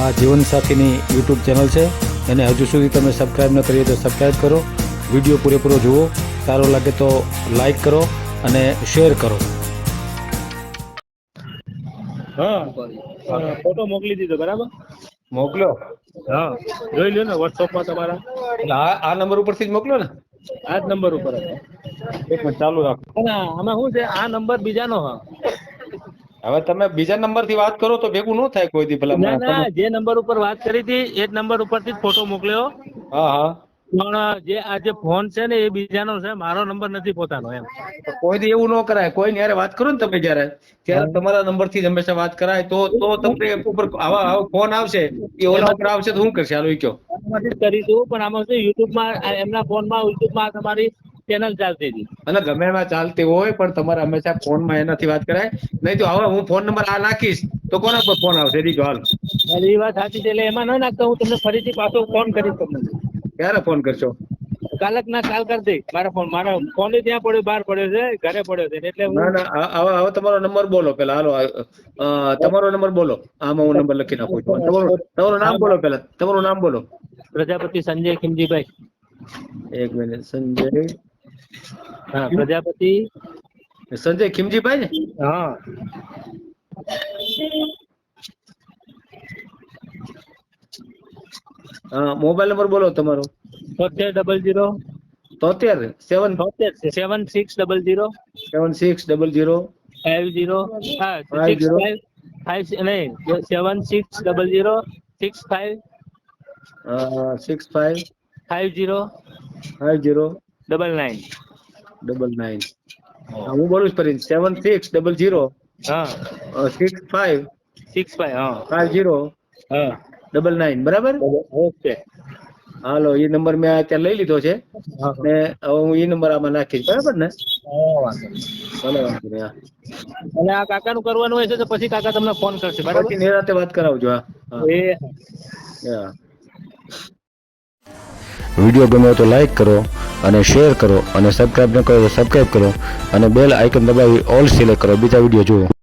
આ જીવનસાથીની YouTube channel છે. એને હજુ સુધી તમે સબસ્ક્રાઈબ ન કરીએ તો સબસ્ક્રાઈબ કરો. વીડિયો પૂરેપૂરો જુઓ. સારો લાગે તો લાઈક કરો અને શેર કરો. હા. ફોટો મોકલી દીધો બરાબર? મોકલો. હા. જોઈ લ્યો ને વોટ્સઅપમાં તમારા. એટલે આ આ નંબર ઉપરથી જ મોકલો ને? આ જ નંબર ઉપર. એક મિનિટ ચાલુ રાખો. આમાં શું છે? આ નંબર બીજાનો હા. હવે તમે બીજા નંબરથી વાત કરો તો ભેગું ન થાય કોઈ દી ભલા ના ના જે નંબર ઉપર વાત કરી હતી એ જ નંબર ઉપરથી જ ફોટો મોકલ્યો. હા હા. પણ જે આ જે ફોન છે ને એ બીજાનો છે મારો નંબર નથી પોતાનો એમ. કોઈ દી એવું ન કરાય. કોઈ ને વાત કરો ને તમે જ્યારે ત્યારે તમારા નંબરથી જ હંમેશા વાત કરાય. તો તો તમને ઉપર આવા આવા ફોન આવશે એ ઓલા ઉપર આવશે તો શું કરશે? હાલો કયો કરીશું પણ આમાં શું યુટ્યુબમાં એમના ફોનમાં યુટ્યુબમાં તમારી ચેનલ ચાલતી હતી. અને ગમે એમાં ચાલતી હોય પણ તમારે હંમેશા ફોનમાં એનાથી વાત કરાય. નહીં તો હવે હું ફોન નંબર આ નાખીશ તો કોના પર ફોન આવશે? ઈ હાલ. એ વાત સાચી છે. એટલે એમાં ન નાખતા હું તમને ફરીથી પાછો ફોન કરીશ તમને. ક્યારે ફોન કરશો? કાલક ના કાલ કરી મારા ફોન મારા ફોન ત્યાં પડ્યો બહાર પડ્યો છે ઘરે પડ્યો છે એટલે ના ના હવે હવે તમારો નંબર બોલો પેલા હાલો તમારો નંબર બોલો. આમાં હું નંબર લખી નાખું છું. તમારું તમારું નામ બોલો પેલા તમારું નામ બોલો. પ્રજાપતિ સંજય ખિમજીભાઈ એક મિનિટ સંજય હા પ્રજાપતિ સંજય ખીમજીભાઈ ને? હા. હા મોબાઈલ નંબર બોલો તમારો. તોતેર ડબલ જીરો તોતેર સેવન. તોતેર seven six double zero seven six double zero five zero હા Five six zero. Five five નહીં seven six double zero six five. Six five. Five zero five zero double nine double nine હું. બોલું છું ફરી seven six double zero હા. Six five six five હા. Five zero હા. Double nine બરાબર? Okay. Hello એ નંબર મેં અત્યારે લઈ લીધો છે. ને હવે હું એ નંબર આમાં નાખીશ. બરાબર ને? ભલે વાંધો નહીં. અને આ કાકાનું કરવાનું હોય છે તો પછી કાકા તમને ફોન કરશે. બરાબર? નિરાતે વાત કરાવજો હા. એ હા. વીડિયો ગમ્યો તો લાઇક કરો અને શેર કરો અને સબસ્ક્રાઈબ ન કરો તો સબસ્ક્રાઈબ કરો અને બેલ આઇકન દબાવી ઓલ સિલેક્ટ કરો. બીજા વીડિયો જુઓ.